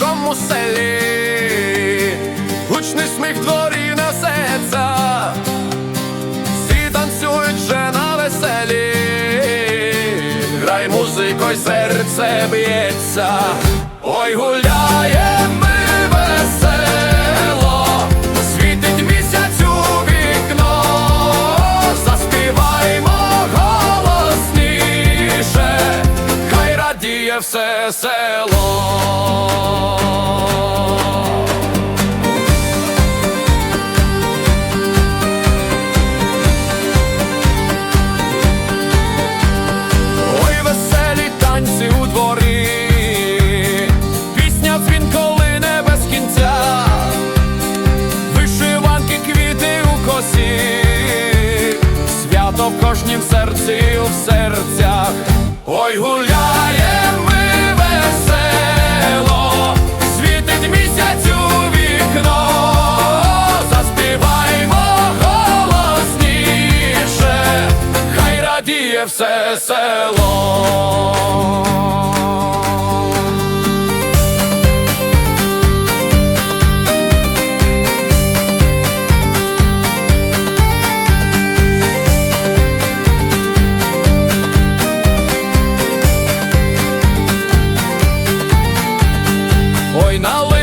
нашому селі, гучний сміх дворі несеться, всі танцюють вже на веселі, грай музикою серце б'ється, ой гуляє у косі, свято в кожнім серці, в серцях, ой, гуляє радіє все село. Ой, наливай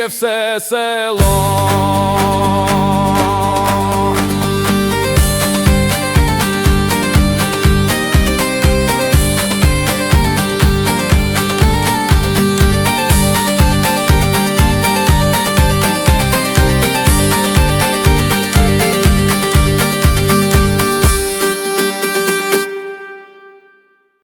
радіє все село.